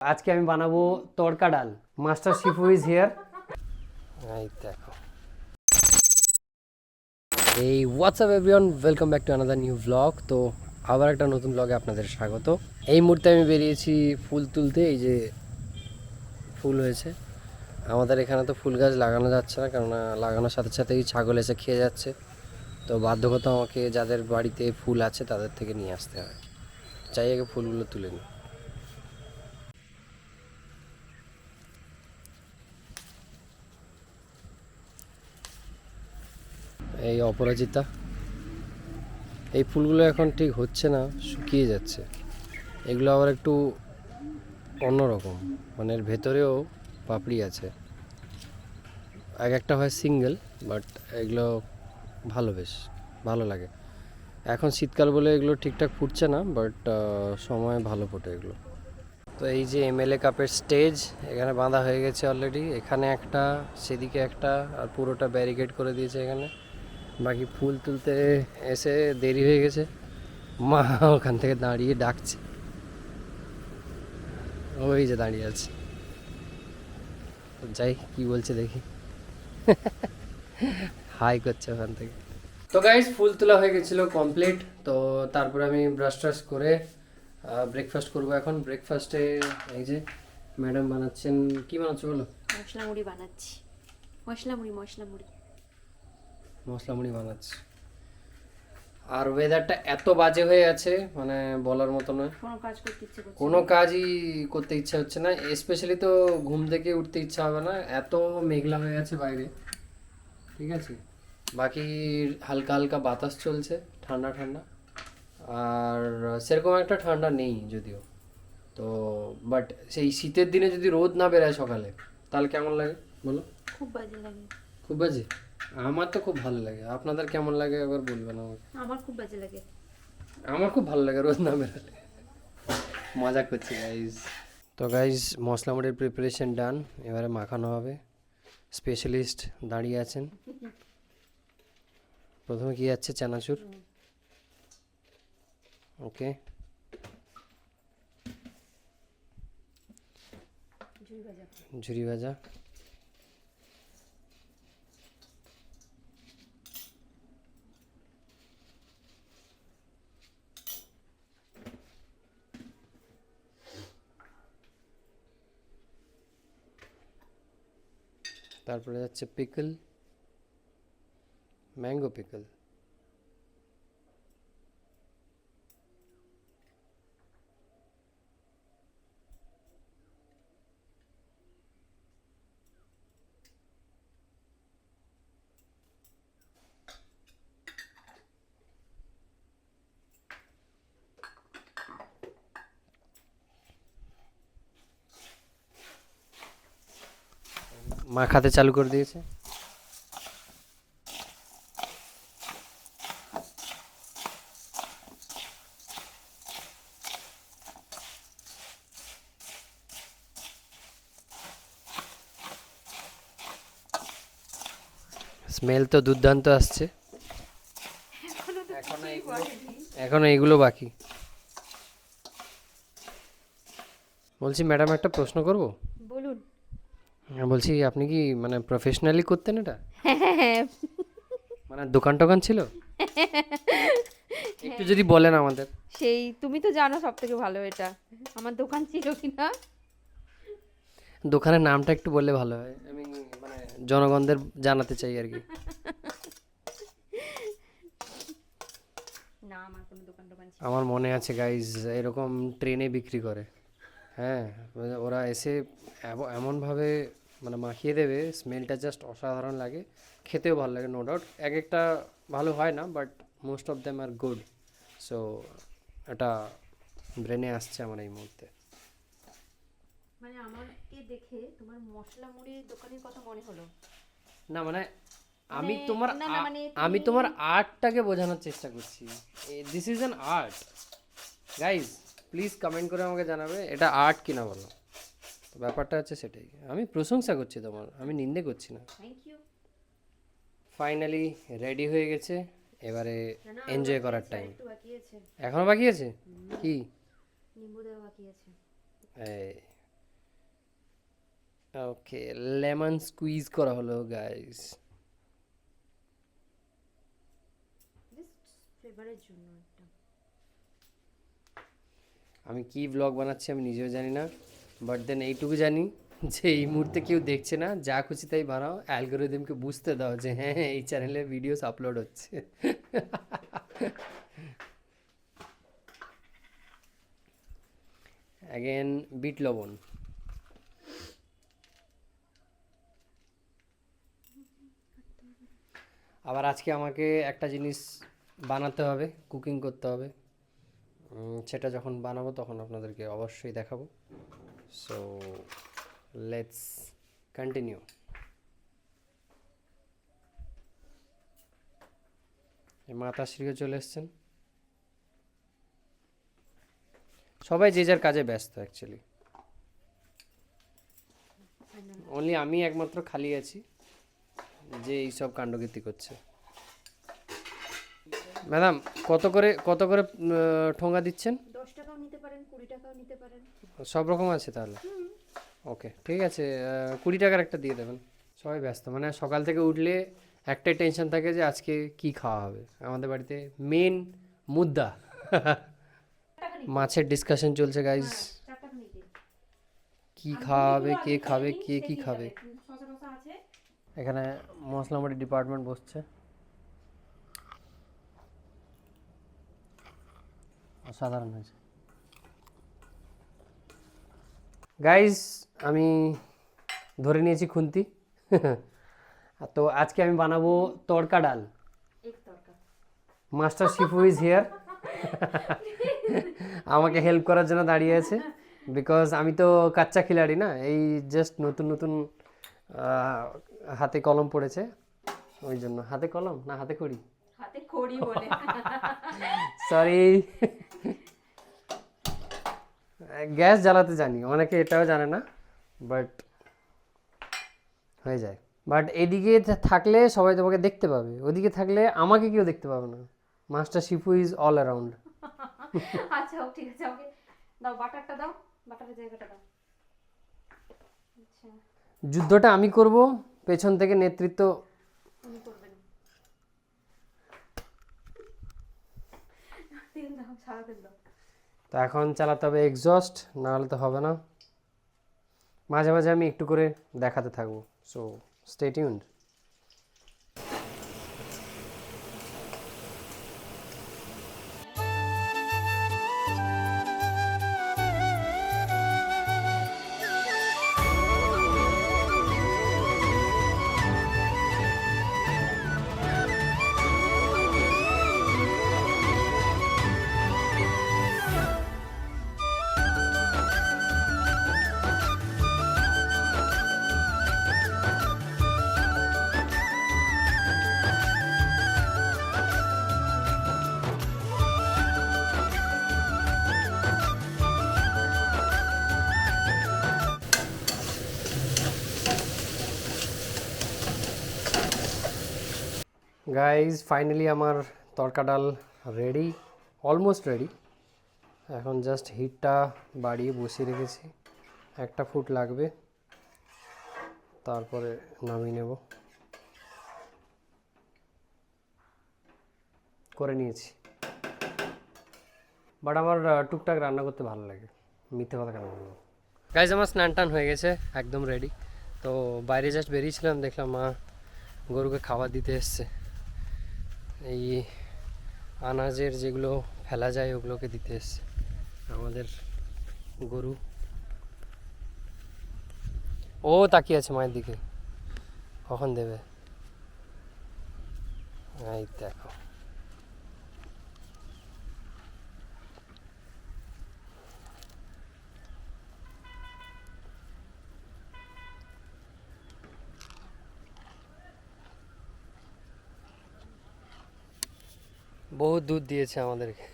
আজকে আমি বানাবো তড়কা ডাল। মাস্টার শিফু ইজ হিয়ার এই দেখো। এই WhatsApp everyone welcome back to another new blog তো আবার একটা নতুন ব্লগে আপনাদের স্বাগত। এই মুহূর্তে আমি বেরিয়েছি ফুল তুলতে। এই যে ফুল হয়েছে। আমাদের এখানে তো ফুল গাছ লাগানো যাচ্ছে না, কেননা লাগানোর সাথে সাথেই ছাগল এসে খেয়ে যাচ্ছে। তো বাধ্যগত আমাকে যাদের বাড়িতে ফুল আছে তাদের থেকে নিয়ে আসতে হয়। চাই আগে ফুলগুলো তুলে নিই। এই অপরাজিতা। এই ফুলগুলো এখন ঠিক হচ্ছে না, শুকিয়ে যাচ্ছে। এগুলো আবার একটু অন্যরকম মানে এর ভেতরেও পাপড়ি আছে। এক একটা হয় সিঙ্গেল, বাট এগুলো ভালো বেশ, ভালো লাগে। এখন শীতকাল বলে এগুলো ঠিকঠাক ফুটছে না, বাট সময় ভালো ফোটে এগুলো। তো এই যে এমএলএ কাপের স্টেজ, এখানে বাঁধা হয়ে গেছে অলরেডি এখানে একটা, সেদিকে একটা, আর পুরোটা ব্যারিকেড করে দিয়েছে এখানে। বাকি ফুল তুলতে এসে দেরি হয়ে গেছে। মা ওখান থেকে দাঁড়িয়ে ডাকছে। ওই যে দাঁড়িয়ে আছে। যাই, কি বলছে দেখি। হাই করছে ওখান থেকে। তো গাইজ ফুল তোলা হয়ে গেছিল কমপ্লিট তো তারপরে আমি ব্রাশ ট্রাশ করে ব্রেকফাস্ট করব এখন। ব্রেকফাস্টে এই যে ম্যাডাম বানাচ্ছেন, কি বানাচ্ছো বলো? মশলা মুড়ি বানাচ্ছি। মশলা মুড়ি মশলা মুড়ি মশলা মুড়ি বানাচ্ছি। আর ওয়েদারটা এত বাজে হয়ে আছে মানে বলার মতো নয়। কোনো কাজ করতে ইচ্ছে করছে কোনো কাজই করতে ইচ্ছা হচ্ছে না স্পেশালি তো ঘুম থেকে উঠতে ইচ্ছা হবে না এত মেঘলা হয়ে আছে বাইরে। ঠিক আছে? বাকি হালকা হালকা বাতাস চলছে ঠান্ডা ঠান্ডা। আর সেরকম একটা ঠান্ডা নেই যদিও। তো বাট সেই শীতের দিনে যদি রোদ না বেরোয় সকালে তাহলে কেমন লাগে বলো? খুব বাজে লাগে। খুব বাজে? আমার তো খুব ভালো লাগে। আপনাদের কেমন লাগে একবার বলবেন আমাকে? আমার খুব বাজে লাগে। আমার খুব ভালো লাগে রোদ না বেরোলে। মজা করছি গাইজ তো গাইজ মশলা মুড়ির প্রিপারেশন ডান এবারে মাখানো হবে। স্পেশালিস্ট দাঁড়িয়ে আছেন। প্রথমে কি যাচ্ছে? চানাচুর। ওকে। ঝুরি ভাজা। তারপরে যাচ্ছে পিকল ম্যাঙ্গো পিকল মাখাতে চালু করে দিয়েছে। স্মেল তো দুর্দান্ত আসছে। এখনও এগুলো বাকি। বলছি ম্যাডাম একটা প্রশ্ন করব? বলছি আপনি কি মানে প্রফেশনালি করতেন এটা? মানে দোকান টোকান ছিল? একটু যদি বলেন আমাদের। সেই তুমি তো জানো সব থেকে ভালো এটা। আমার দোকান ছিল কি না দোকানের নামটা একটু বললে ভালো হয়। আমি মানে জনগণদের জানাতে চাই আর কি। আমার মনে আছে গাইজ এরকম ট্রেনে বিক্রি করে। হ্যাঁ মানে ওরা এসে এমনভাবে মানে মাখিয়ে দেবে স্মেলটা জাস্ট অসাধারণ লাগে খেতেও ভালো লাগে নো ডাউট এক একটা ভালো হয় না but most of them are good so এটা ব্রেনে আসছে আমার এই মুহূর্তে। মানে আমাকে দেখে তোমার মশলা মুড়ির দোকানের কথা মনে হলো। না মানে আমি মানে- তোমার না, না, আ- মানে আমি তোমার আর্টটাকে বোঝানোর চেষ্টা করছি। This is an art guys please comment করে আমাকে জানাবে এটা আর্ট কিনা বলো। ব্যাপারটা হচ্ছে সেটাই। আমি প্রশংসা করছি তোমার আমি নিন্দে করছি না। ফাইনালি রেডি হয়ে গেছে এবারে এনজয় করার টাইম একটু বাকি আছে। এখনও বাকি আছে? কি? ওকে লেমন স্কুইজ করা হলো গাইস ফ্লেভারের জন্য। আমি কি ব্লগ বানাচ্ছি আমি নিজেও জানি না বাট দেন এইটুকু জানি যে এই মুহূর্তে কেউ দেখছে না যা খুশি তাই বানাও। অ্যালগোরিদমকে বুঝতে দাও যে হ্যাঁ হ্যাঁ, এই চ্যানেলে ভিডিওস আপলোড হচ্ছে। অ্যাগেন বিট লবণ। আবার আজকে আমাকে একটা জিনিস বানাতে হবে কুকিং করতে হবে। সেটা যখন বানাবো তখন আপনাদেরকে অবশ্যই দেখাবো। সো লেটস কন্টিনিউ মাতাশ্রীও চলে এসছেন। সবাই যে যার কাজে ব্যস্ত অ্যাকচুয়ালি অনলি আমি একমাত্র খালি আছি যে এইসব কাণ্ডকীর্তি করছে। ম্যাডাম কত করে কত করে ঠোঙা দিচ্ছেন? দশ টাকাও নিতে পারেন কুড়ি টাকাও নিতে পারেন। সব রকম আছে তাহলে? ওকে ঠিক আছে কুড়ি টাকার একটা দিয়ে দেবেন। সবাই ব্যস্ত মানে সকাল থেকে উঠলে একটাই টেনশন থাকে যে আজকে কি খাওয়া হবে। আমাদের বাড়িতে মেন মুদ্রা। মাছের ডিসকাশন চলছে গাইজ চার কি খাওয়া হবে কে খাবে কে কি খাবে? এখানে মশলামুড়ি ডিপার্টমেন্ট বসছে। অসাধারণ হয়েছে। গাইস আমি ধরে নিয়েছি খুন্তি। তো আজকে আমি বানাবো তড়কা ডাল। মাস্টার শিফু ইজ হিয়ার আমাকে হেল্প করার জন্য দাঁড়িয়ে আছে। বিকজ আমি তো কাচ্চা খিলাড়ি না এই জাস্ট নতুন নতুন হাতে কলম পড়েছে। ওই জন্য। হাতে কলম না হাতে খড়ি? বলে। সরি গ্যাস জ্বালাতে জানি অনেকে এটাও জানে না বাট হয়ে যায়। বাট এদিকে থাকলে সবাই তোমাকে দেখতে পাবে ওদিকে থাকলে আমাকে কেউ দেখতে পাবে না। Master Shifu is all around আচ্ছা ঠিক আছে ওকে। দাও বাটারটা দাও বাটারের জায়গাটা দাও। আচ্ছা। যুদ্ধটা আমি করব পেছন থেকে নেতৃত্ব। সারা তেল দাও। তো এখন চালাতে হবে এক্সস্ট না হলে তো হবে না। মাঝে মাঝে আমি একটু করে দেখাতে থাকব। সো স্টে গাইজ ফাইনালি আমার তরকা ডাল রেডি অলমোস্ট রেডি এখন জাস্ট হিটটা বাড়িয়ে বসিয়ে রেখেছি। একটা ফুট লাগবে। তারপরে নামিয়ে নেব। করে নিয়েছি। বাট আমার টুকটাক রান্না করতে ভালো লাগে। মিথ্যে কথা কেন বলব? গাইজ আমার স্নান টান হয়ে গেছে, একদম রেডি তো বাইরে জাস্ট বেরিয়েছিলাম, দেখলাম মা গরুকে খাবার দিতে এসছে। এই আনাজের যেগুলো ফেলা যায়, ওগুলোকে দিতে এসছে আমাদের গরু। ও তাকিয়ে আছে মায়ের দিকে। কখন দেবে? এই দেখো। বহু দুধ দিয়েছে আমাদেরকে।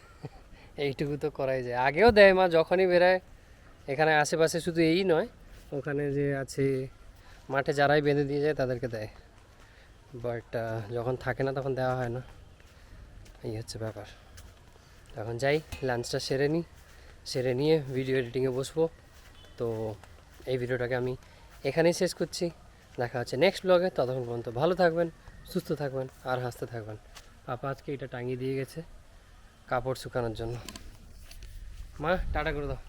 এইটুকু তো করাই যায়। আগেও দেয় মা, যখনই বেরোয়, এখানে আশেপাশে শুধু এই নয়, ওখানে যে আছে, মাঠে যারাই বেঁধে দিয়ে যায়, তাদেরকে দেয়। বাট যখন থাকে না তখন দেওয়া হয় না। এই হচ্ছে ব্যাপার। এখন যাই লাঞ্চটা সেরে নিই সেরে নিয়ে ভিডিও এডিটিংয়ে বসবো। তো এই ভিডিওটাকে আমি এখানেই শেষ করছি। দেখা হচ্ছে নেক্সট ব্লগে ততক্ষণ পর্যন্ত ভালো থাকবেন, সুস্থ থাকবেন, আর হাসতে থাকবেন। পাপা আজকে এটা টাঙিয়ে দিয়ে গেছে কাপড় শুকানোর জন্য। মা, টাটা করে দাও।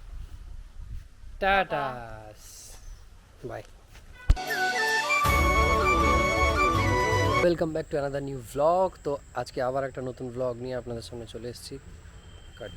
Tata. Bye. Welcome back to another new blog তো আজকে আবার একটা নতুন ব্লগ নিয়ে আপনাদের সামনে চলে এসেছি। কাট